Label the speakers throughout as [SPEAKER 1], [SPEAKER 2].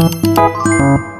[SPEAKER 1] ส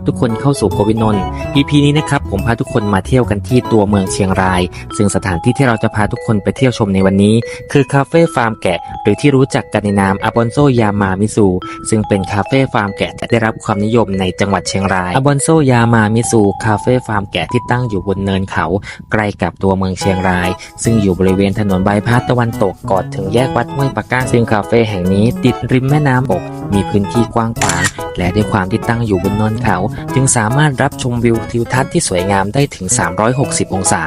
[SPEAKER 1] รับทุกคนเข้าสู่โควิดนนท์ EP นี้นะครับผมพาทุกคนมาเที่ยวกันที่ตัวเมืองเชียงราย ซึ่งสถานที่ที่เราจะพาทุกคนไปเที่ยวชมในวันนี้ คือคาเฟ่ฟาร์มแกะ หรือที่รู้จักกันในนามอบอนโซยามามิซูซึ่งเป็นคาเฟ่ฟาร์มแกะที่ได้รับความนิยมในจังหวัดเชียงรายอบอนโซยามามิซูคาเฟ่ฟาร์มแกะที่ตั้งอยู่บนเนินเขาใกล้กับตัวเมืองเชียงราย ซึ่งอยู่บริเวณถนนบายพาสตะวันตกก่อนถึงแยกวัดห้วยปะก้างซึ่งคาเฟ่แห่งนี้ติดริมแม่น้ำบกมีพื้นที่กว้างขวางและด้วยความที่ตั้งอยู่บนเนินเขา จึงสามารถรับชมวิวทิวทัศน์ที่สวยงามได้ถึง 360 องศา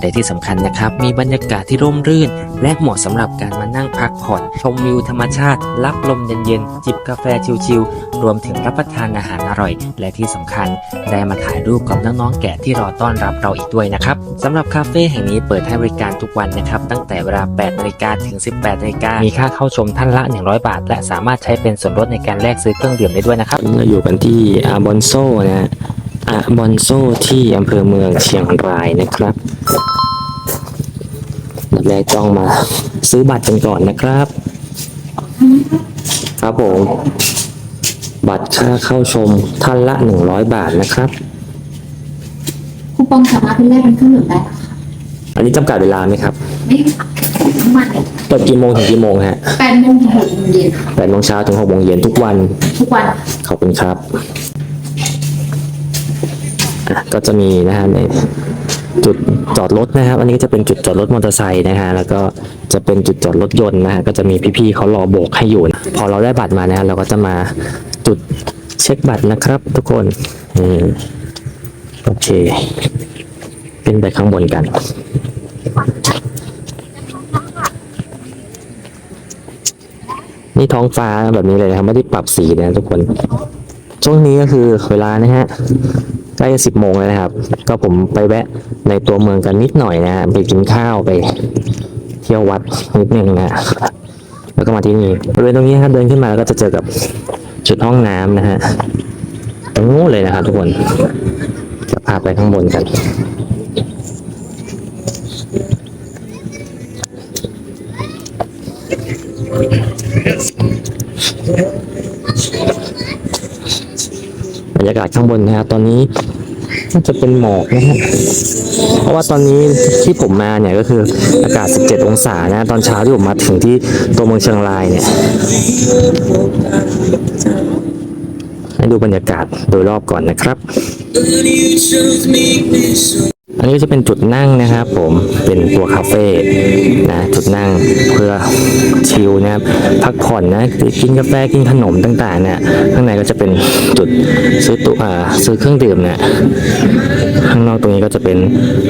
[SPEAKER 1] และที่สำคัญนะครับ มีบรรยากาศที่ร่มรื่น และเหมาะสำหรับการมานั่งพักผ่อน ชมวิวธรรมชาติ รับลมเย็นๆ จิบกาแฟชิลๆ รวมถึงรับประทานอาหารอร่อย และที่สำคัญ ได้มาถ่ายรูปกับน้องๆแกะที่รอต้อนรับเราอีกด้วยนะครับสำหรับคาเฟ่แห่งนี้เปิดให้บริการทุกวันนะครับ ตั้งแต่เวลา 8 นาฬิกาถึง 18 นาฬิกามีค่าเข้าชมท่านละ 100 บาท และสามารถใช้เป็นส่วนลดในการแลกซื้อเครื่องดื่มได้ด้วยนะครับเราอยู่กันที่อาบอนโซนะอาบอนโซที่อำเภอเมืองเชียงรายนะครับดับแรกจ้องมาซื้อบัตรกันก่อนนะครับ ครับผม บัตรค่าเข้าชมท่านละ 100 บาทนะครับ
[SPEAKER 2] คูปองสามารถเป็นแลกเป็นเครื่องดื่มได้นะคะ
[SPEAKER 1] อันนี้จำกัดเวลาไหมครับ
[SPEAKER 2] ไม่ทั้งวันเลย
[SPEAKER 1] เปิดกี่โมงถึงกี่โมงฮะ
[SPEAKER 2] แปดโมงถึงหกโมงเย็นค่ะ
[SPEAKER 1] แปดโมงเช้าถึงหกโมงเย็นทุกวัน
[SPEAKER 2] ทุกวัน
[SPEAKER 1] ขอบคุณครับอะก็จะมีนะฮะในจุดจอดรถนะครับ อันนี้ก็จะเป็นจุดจอดรถมอเตอร์ไซค์นะฮะแล้วก็จะเป็นจุดจอดรถยนต์นะฮะก็จะมีพี่ๆเขารอโบกให้อยู่นะพอเราได้บัตรมานะฮะเราก็จะมาจุดเช็คบัตรนะครับ ทุกคนอืมโอเคขึ้นไปข้างบนกัน นี่ท้องฟ้าแบบนี้เลยนะครับ ไม่ได้ปรับสีนะทุกคน ช่วงนี้ก็คือเวลานะฮะใกล้จะสิบโมงแล้วนะครับ ก็ผมไปแวะในตัวเมืองกันนิดหน่อยนะฮะไปกินข้าวไป เที่ยววัดนิดนึงนะแล้วก็มาที่นี่บริเวณตรงนี้ครับเดินขึ้นมาแล้วก็จะเจอกับจุดห้องน้ำนะฮะตรงนู้นเลยนะครับทุกคนจะพาไปข้างบนกัน บรรยากาศข้างบนนะครับตอนนี้น่าจะเป็นหมอกนะฮะเพราะว่าตอนนี้ที่ผมมาเนี่ยก็คืออากาศ 17 องศานะตอนเช้าที่ผมมาถึงที่ตัวเมืองเชียงรายเนี่ย ให้ดูบรรยากาศโดยรอบก่อนนะครับ นนี้จะเป็นจุดนั่งนะครับผมเป็นตัวคาเฟ่นะจุดนั่งเพื่อชิลนะครับพักผ่อนนะกินกาแฟกินขนมต่างๆเนี่ยข้างในก็จะเป็นจุดซื้อตัวอ่าซื้อเครื่องดื่มเนี่ยข้างนอกตรงนี้ก็จะเป็น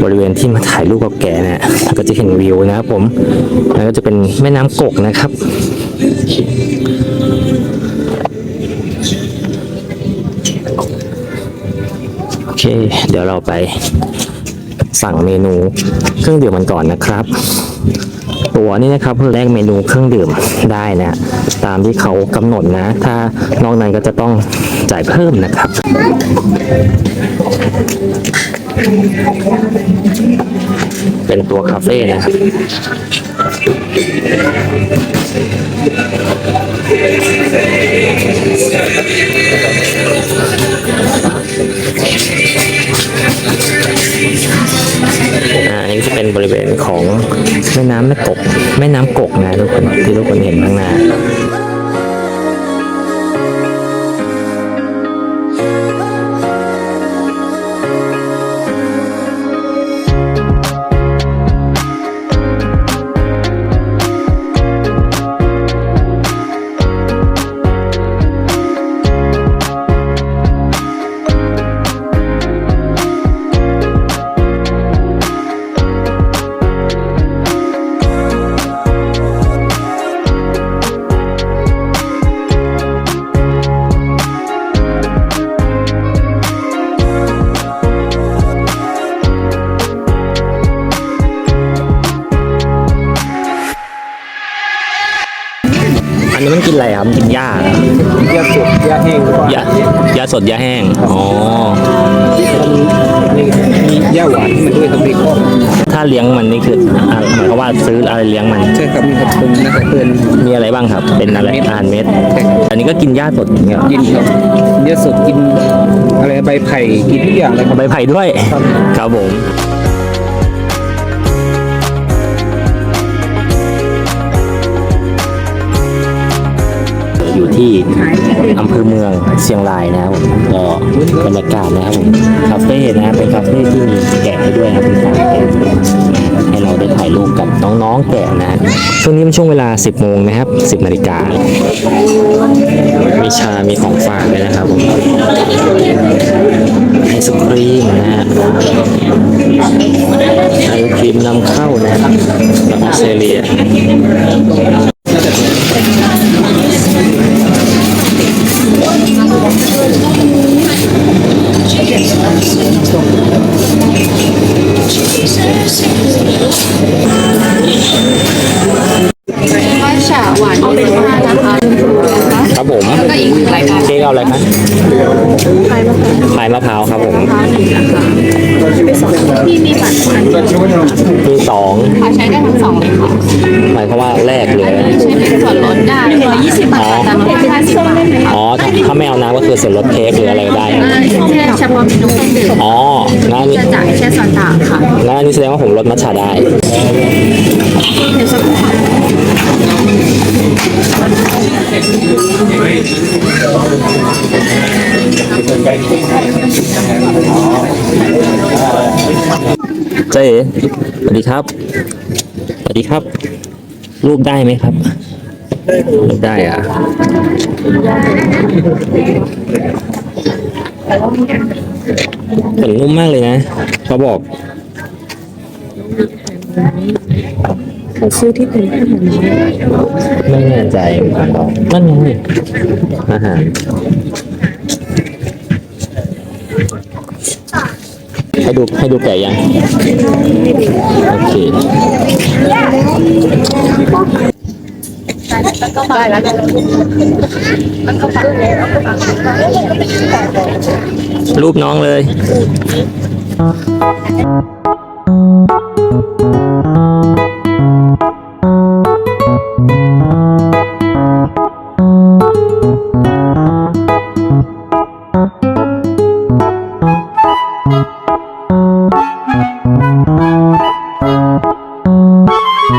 [SPEAKER 1] บริเวณที่มาถ่ายรูปกับแกเนี่ยก็จะเห็นวิวนะครับผมแล้วก็จะเป็นแม่น้ำกกนะครับโอเค เดี๋ยวเราไป สั่งเมนูเครื่องดื่มมันก่อนนะครับ ตัวนี้นะครับเพื่อแลกเมนูเครื่องดื่มได้นะตามที่เขากำหนดนะ ถ้านอกนั้นก็จะต้องจ่ายเพิ่มนะครับเป็นตัวคาเฟ่นะครับ นี้จะเป็นบริเวณของแม่น้ำแม่กก แม่น้ำกกนะทุกคนที่ทุกคนเห็นข้างหน้า มัน
[SPEAKER 3] ด้วยสำเร็จก็
[SPEAKER 1] ถ้าเลี้ยงมันนี่คืออ่าหมายความว่าซื้ออะไรเลี้ยงมัน
[SPEAKER 3] ใช่ครับมีกระปุกนะครับเพื่อน
[SPEAKER 1] มีอะไรบ้างครับ เป็นอะไรอาหารเม็ด อันนี้ก็กินหญ้าสดอย่างเงี้ยเหรอ
[SPEAKER 3] กินครับยาสดกินอะไรใบไผ่กินทุกอย่างเลยครับ
[SPEAKER 1] ใบไผ่ด้วย ครับผม อยู่ที่อำเภอเมืองเชียงรายนะครับผมก็บรรยากาศนะครับผมคาเฟ่นะเป็นคาเฟ่ที่มีแกะให้ด้วยนะครับเป็นฟาร์มแกะให้เราได้ถ่ายรูปกับน้องๆแกะนะช่วงนี้เป็นช่วงเวลา 10โมงนะครับ 10นาฬิกามีชา มีของฝากเลยนะครับผมไอศครีมนะฮะไอศครีมนำเข้านะครับจากออสเตรเลีย
[SPEAKER 2] พายมะพร้าว
[SPEAKER 1] พายมะพร้าวครับผม
[SPEAKER 2] มะพร้าวหนึ่งนะคะพี่มีบัตรอันเดียว
[SPEAKER 1] มีสอง
[SPEAKER 2] ค่ะใช้ได้ทั้งสองเลยค่ะ
[SPEAKER 1] หมายความว่าแรกเลย
[SPEAKER 2] ใช้เป็นส่วนลดได้ร้อยยี่สิบบาทค่ะแต่ลดได้ห้าสิบบาทค่ะ
[SPEAKER 1] อ๋อถ้าถ้าไม่เอาน้ำก็คือส่วนลดเค้กหรืออะไรก็ได้
[SPEAKER 2] อ่าแค่เฉพาะเมนูเครื่องดื่ม
[SPEAKER 1] อ๋องั้นอันนี้
[SPEAKER 2] จะจ่ายแค่ส่วนต่างค่ะ
[SPEAKER 1] งั้นอันนี้แสดงว่าผมลดมัทฉะได้
[SPEAKER 2] เดี๋ยวสักครู่ค่ะ
[SPEAKER 1] เจ๊สวัสดีครับ สวัสดีครับ รูปได้ไหมครับรูปได้อะขนนุ่มมากเลยนะเขาบอก
[SPEAKER 2] เขาซื้อที่เป็นอาหาร
[SPEAKER 1] ไม่แน่ใจนั่นไงอาหาร ให้ดูให้ดูไก่ยัง โอเค
[SPEAKER 2] ได้แล้วกัน
[SPEAKER 1] รูปน้องเลย น้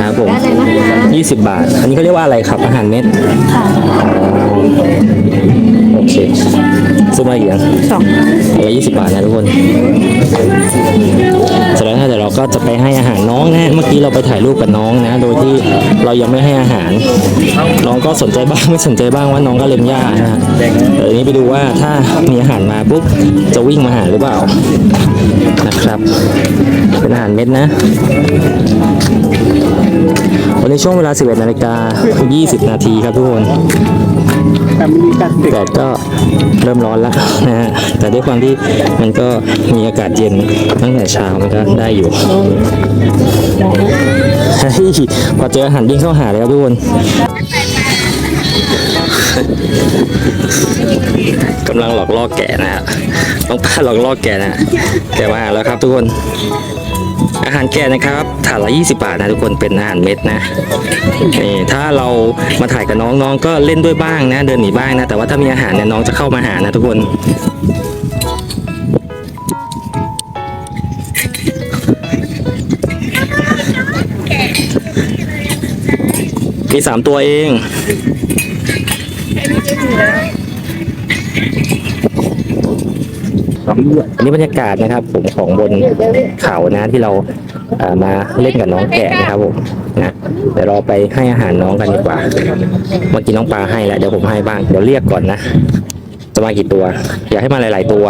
[SPEAKER 1] นะครับผม20บาท อันนี้เขาเรียกว่าอะไรครับ อาหารเม็ดโอเคซื้อมาอีกอย่าง
[SPEAKER 2] สอง
[SPEAKER 1] อันละ20บาทนะทุกคนเสร็จแล้วถ้าเดี๋ยวเรา ก็จะไปให้อาหารน้องนะเมื่อกี้เราไปถ่ายรูปกับน้องนะ โดยที่เรายังไม่ให้อาหาร น้องก็สนใจบ้างไม่สนใจบ้างว่าน้องก็เล็มหญ้านะฮะเดี๋ยวนี้ไปดูว่าถ้ามีอาหารมาปุ๊บจะวิ่งมาหาหรือเปล่านะครับ เป็นอาหารเม็ดนะ วันนี้ช่วงเวลา 11นาฬิกา20 นาทีครับทุกคน
[SPEAKER 3] แต่มันมีการเด็ก
[SPEAKER 1] แดดก็เริ่มร้อนแล้วนะฮะแต่ด้วยความที่มันก็มีอากาศเย็นตั้งแต่เช้ามันก็ได้อยู่เฮ้ยพอเจออาหารวิ่งเข้าหาเลยครับทุกคนกำลังหลอกล่อแกะนะฮะต้องป้าหลอกล่อแกะนะแกะมาหาแล้วครับทุกคน อาหารแกะนะครับถาดละ20 บาทนะทุกคนเป็นอาหารเม็ดนะนี่ถ้าเรามาถ่ายกับน้องน้องก็เล่นด้วยบ้างนะ เดินหนีบ้างนะ แต่ว่าถ้ามีอาหารเนี่ยน้องจะเข้ามาหานะทุกคน มีสามตัวเองอันนี้บรรยากาศนะครับ ผมของบนเขานะที่เรามาเล่นกับน้องแกะนะครับผมนะเดี๋ยวเราไปให้อาหารน้องกันดีกว่า เมื่อกี้น้องปลาให้แล้วเดี๋ยวผมให้บ้างเดี๋ยวเรียกก่อนนะ จะมากี่ตัว อยากให้มาหลาย ๆ ตัว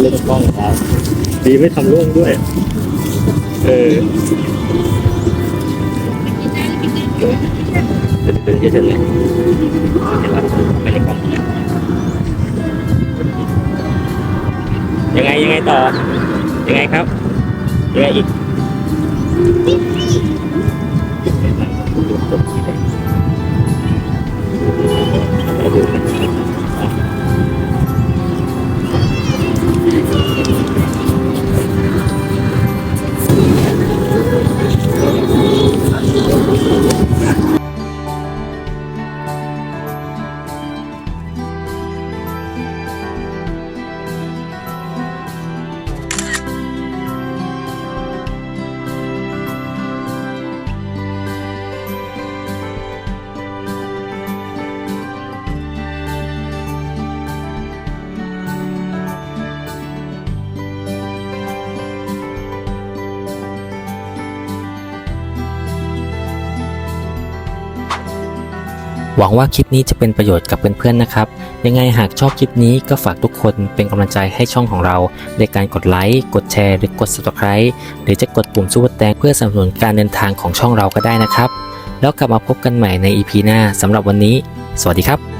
[SPEAKER 1] เล่นกล้องครับดีไม่ทำร่วงด้วย เออเดี๋ยวเดี๋ยวเดี๋ยวเดี๋ยวเดี๋ยวไม่ได้กล้องยังไงยังไงต่อ ยังไงครับยังไงอีกเอาดู หวังว่าคลิปนี้จะเป็นประโยชน์กับเพื่อนๆนะครับ ยังไงหากชอบคลิปนี้ก็ฝากทุกคนเป็นกำลังใจให้ช่องของเราในการกดไลค์ กดแชร์ หรือกด subscribe หรือจะกดปุ่มซุปเปอร์แตงเพื่อสนับสนุนการเดินทางของช่องเราก็ได้นะครับ แล้วกลับมาพบกันใหม่ใน EP หน้าสำหรับวันนี้ สวัสดีครับ